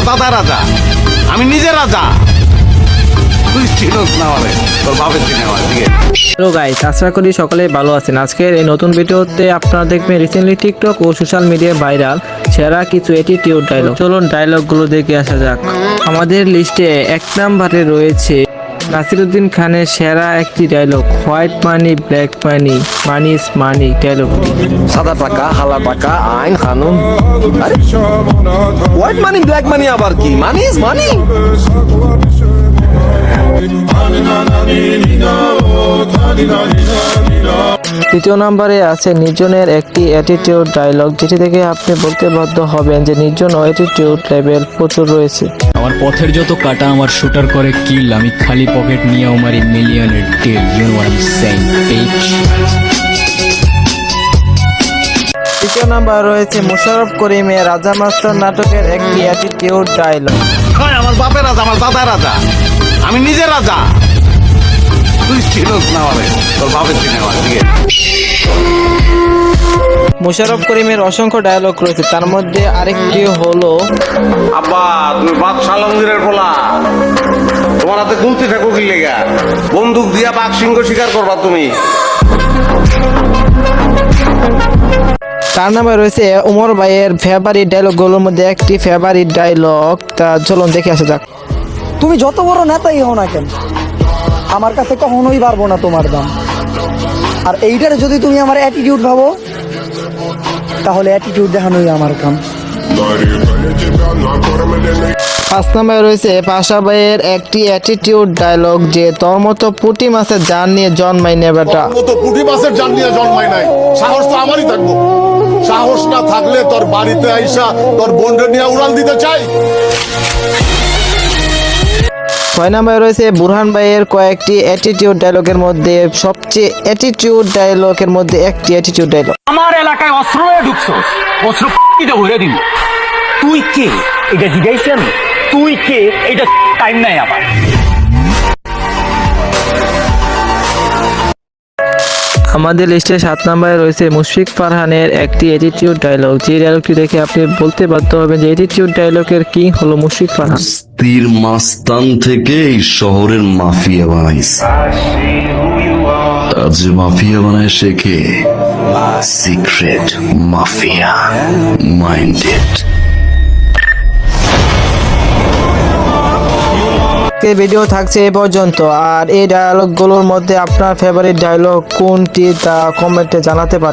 আমার দাদা রাজা। আমি নিজে রাজা। হ্যালো গাইস আশা করি সকলেই ভালো আছেন। আজকের এই নতুন ভিডিওতে আপনারা দেখবেন রিসেন্টলি টিকটক ও সোশ্যাল মিডিয়ায় ভাইরাল সেরা কিছু অ্যাটিটিউড ডায়লগ চলুন ডায়লগগুলো দেখে আসা যাক। আমাদের লিস্টে এক নাম্বারে রয়েছে নাসিরুদ্দিন খানের সেরা একটি dialogue white money black money money is money ডায়লগটি সাদা টাকা হালা টাকা আইন কানুন। হোয়াইট মানি ব্ল্যাক মানি আবার কি? মানি ইজ মানি তৃতীয় নম্বরে আছে নির্জনের একটি অ্যাটিটিউড ডায়লগ যেটি থেকে আপনি বলতে বাধ্য হবেন যে নির্জন অ্যাটিটিউড লেভেল প্রচুর রয়েছে। আমার পথের যত কাটা আমার শুটার করে কিল আমি খালি পকেট নিয়ে মারি মিলিয়নের till you know I am saying H তৃতীয় নাম্বার রয়েছে মোশাররফ করিমের রাজা মাস্টার নাটকের একটি অ্যাটিটিউড ডায়লগ ওই আমার বাপের রাজা আমার দাদা রাজা। আমি নিজে রাজা। তুই চিনস না আমারে তোর বাপের আমার ঠিক আছে? মোশাররফ করিমের অসংখ্য ডায়লগ রয়েছে। তার মধ্যে আরেকটি হলো আব্বা তুমি বাদশাহ আলমগীরের পোলা তোমার হাতে গুলতি থাকো কি লেগা? বন্দুক দিয়া বাঘ সিংহ শিকার করবা তুমি। তার নামে রয়েছে উমর ভাইয়ের ফেভারিট ডায়লগগুলোর মধ্যে একটি ফেভারিট ডায়লগ তা চলুন দেখে আসা যাক। তুমি যত বড় নেতাই হও না কেন আমার কাছে কখনোই পারব না তোমার দাম। আর এইটার যদি তুমি আমার অ্যাটিটিউড ভাবো তাহলে অ্যাটিটিউড দেখানোই আমার কাম। পাঁচ নম্বরে রয়েছে পাশা ভাইয়ের একটি অ্যাটিটিউড ডায়লগ যে তোর মতো পুটি মাছের জান নিয়ে জন্মাই নেবেটা মতো পুঁটি মাছের জান নিয়ে জন্মায় নাই। সাহস তো আমারই থাকব। সাহস না থাকলে তোর বাড়িতে আইসা তোর বোনরে নিয়ে উড়াল দিতে চাই। ছয় নম্বরে রয়েছে বুরহান ভাইয়ের কয়েকটি অ্যাটিটিউড ডায়লগের মধ্যে সবচেয়ে অ্যাটিটিউড ডায়লগের মধ্যে একটি অ্যাটিটিউড ডায়লগ আমার এলাকায় অস্ত্র তুই কে? এটা জিজ্ঞাসা আমি। তুই কে? এটা টাইম নাই আমার। আমাদের লিস্টে সাত নম্বরে রয়েছে মুশফিক ফারহানের একটি অ্যাটিটিউড ডায়লগ যে ডায়লগটি দেখে আপনি বলতে বাধ্য হবেন যে অ্যাটিটিউড ডায়লগের কিং হলো মুশফিক ফারহান। তীর মাস্তান থেকে এই শহরের মাফিয়া বানাইছে। যে মাফিয়া বানায় শেখে। সিক্রেট মাফিয়া মাইন্ডেড আজকের ভিডিও থাকছে এ পর্যন্ত। আর এই ডায়লগগুলোর মধ্যে আপনার ফেভারিট ডায়লগ কোনটি তা কমেন্টে জানাতে পারেন।